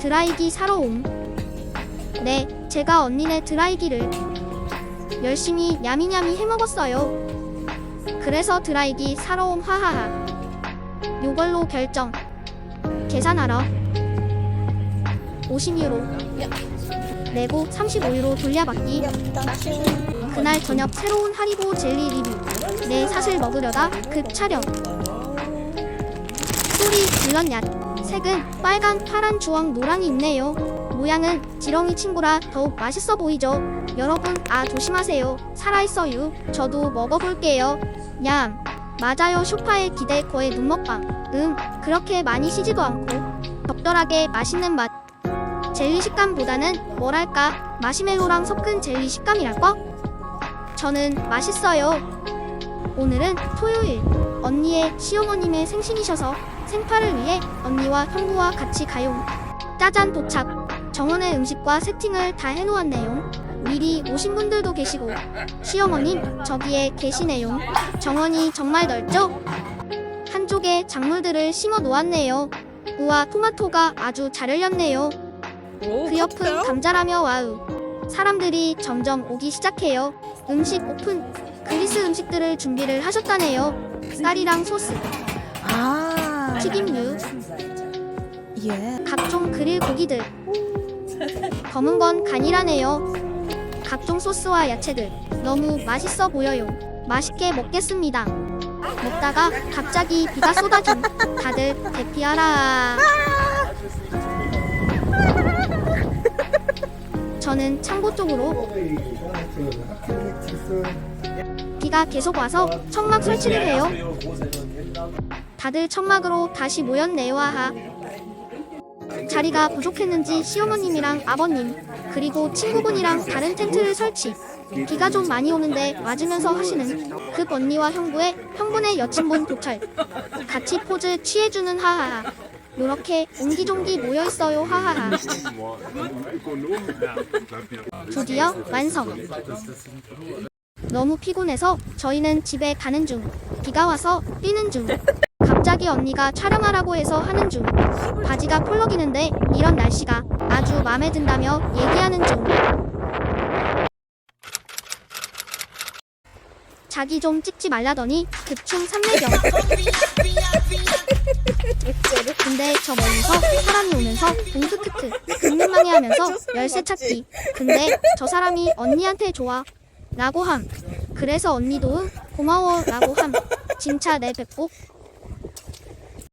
드라이기 사러 옴. 네, 제가 언니네 드라이기를 열심히 야미야미 해먹었어요. 그래서 드라이기 사러 옴 하하하. 요걸로 결정. 계산하러. 50유로. 내고 35유로 돌려받기. 그날 저녁 새로운 하리보 젤리 리뷰. 내 사실 먹으려다 급 촬영. 소리 질렀냐. 색은 빨간, 파란, 주황, 노랑이 있네요. 모양은 지렁이 친구라 더욱 맛있어 보이죠. 여러분, 아 조심하세요. 살아있어요. 저도 먹어볼게요. 얌. 맞아요. 쇼파에 기대 거의 눈먹방. 음, 그렇게 많이 시지도 않고 적절하게 맛있는 맛. 젤리 식감보다는 뭐랄까 마시멜로랑 섞은 젤리 식감이랄까? 저는 맛있어요. 오늘은 토요일. 언니의 시어머님의 생신이셔서 생파를 위해 언니와 형부와 같이 가요. 짜잔 도착. 정원의 음식과 세팅을 다 해놓았네요. 미리 오신 분들도 계시고 시어머님 저기에 계시네요. 정원이 정말 넓죠? 한쪽에 작물들을 심어 놓았네요. 우와 토마토가 아주 잘 열렸네요. 그 옆은 감자라며 와우. 사람들이 점점 오기 시작해요. 음식 오픈. 그리스 음식들을 준비를 하셨다네요. 쌀이랑 소스, 아, 튀김류, 예. 각종 그릴 고기들. 검은 건 간이라네요. 각종 소스와 야채들. 너무 맛있어 보여요. 맛있게 먹겠습니다. 먹다가 갑자기 비가 쏟아짐. 다들 대피하라. 저는 창고 쪽으로 비가 계속 와서 천막 설치를 해요. 다들 천막으로 다시 모였네요. 하하. 자리가 부족했는지 시어머님이랑 아버님 그리고 친구분이랑 다른 텐트를 설치. 비가 좀 많이 오는데 맞으면서 하시는 급 언니와 형부의 형분의 여친분 도철. 같이 포즈 취해주는 하하하. 요렇게 옹기종기 모여있어요 하하하. 드디어 완성. 너무 피곤해서 저희는 집에 가는 중. 비가 와서 뛰는 중. 갑자기 언니가 촬영하라고 해서 하는 중. 바지가 펄럭이는데 이런 날씨가 아주 마음에 든다며 얘기하는 중. 자기 좀 찍지 말라더니 급충 삼매경. 저 멀리서 사람이 오면서 봉크크크 금능망해 하면서 열쇠 찾기. 근데 저 사람이 언니한테 좋아. 라고 함. 그래서 언니도 응, 고마워 라고 함. 진짜 내 배꼽